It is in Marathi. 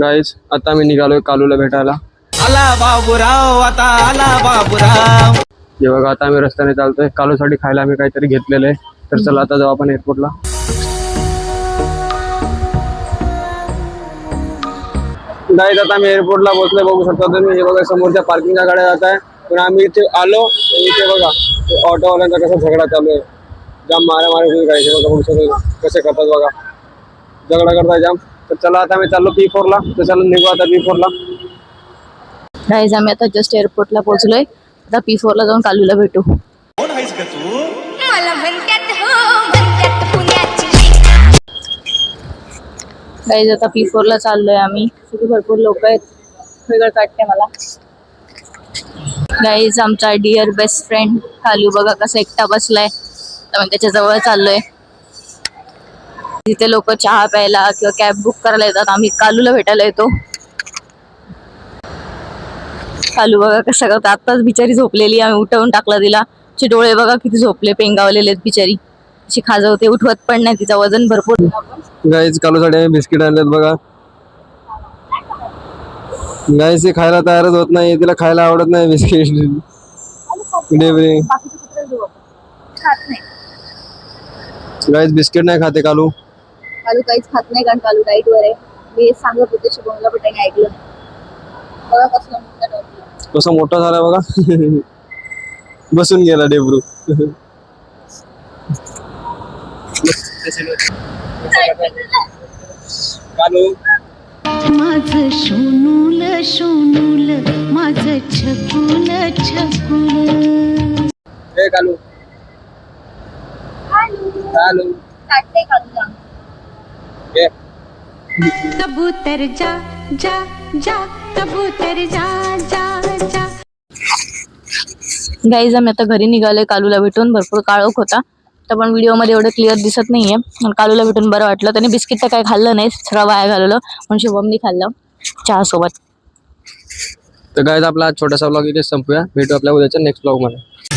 गाईज आता मी निघालोय कालूला भेटायला. आला बाबूराव आता आला बाबूराव. हे बघा आता आम्ही रस्त्याने चालतोय. कालूसाठी खायला आम्ही काहीतरी घेतलेलं आहे तर चला आता जाऊ आपण एअरपोर्टला गाईज आता आम्ही एअरपोर्टला पोहोचलोय बघू शकता तुम्ही. हे बघा समोरच्या पार्किंगच्या गाड्या जात आहे पण आम्ही इथे आलो इथे बघा ऑटोवाल्यांचा कसा झगडा चालू आहे. जाम मारा मारी गायचे बघा बघू शकतो कसे करतात बघा. झगडा करताय जाम तर चला आता आम्ही चाललो पी फोरला तर चला निघू आता पी फोरला गाईज आम्ही आता जस्ट एअरपोर्टला पोहोचलोय. आता पी ला जाऊन कालूला भेटू. मला म्हणतात हो गाईज आता पी ला चाललोय आम्ही. तिथे भरपूर लोक आहेत. वेगळं वाटते मला. गाईज आमचा डिअर बेस्ट फ्रेंड कालू बघा कसा एकटा बसलाय. तर मी त्याच्याजवळ चाललोय. तिथे लोक चहा प्यायला किंवा कॅब बुक करायला येतात. आम्ही कालूला भेटायला येतो. कालू बघा कसं करता आत्ताच बिचारी झोपलेली. आम्ही उठवून टाकला तिला. तिचे डोळे बघा किती झोपले. पेंगावलेले आहेत बिचारी. अशी खाजवते उठवत पण नाही तिचं वजन भरपूर. गाईज कालूसाठी बिस्किट आणलेत बघा. गाईज ती खायला तयारच होत नाही. तिला खायला आवडत नाही बिस्किट. डेबरी गाईज बिस्किट नाही खाते कालू. कालू काहीच खात नाही कारण कालू डाईट वर आहे. मी सांगत होते शुभमला पण त्याने ऐकलं. बघा कसला मोठा. कसं मोठा झाला बघा. बसून गेला डेबरू. कालू. माझं सोनूल सोनूल माझं छकुल छकुल. हे कालू. कालू. काटते कालूला. कबूतर जा जा जा कबूतर जा जा जा. गाईज आम्ही आता घरी निघालोय कालूला भेटून. भरपूर काळोख होता तर पण व्हिडिओमध्ये एवढं क्लिअर दिसत नाहीये. पण कालूला भेटून बरं वाटलं. त्याने बिस्किट तर काही खाल्लं नाही सगळं वाया घालवलं. पण शुभमनी खाल्लं. चहा सोबत तर गाईज आपला आज छोटासा ब्लॉग इथे संपूया. भेटू आपल्या उद्याच्या नेक्स्ट ब्लॉगमध्ये.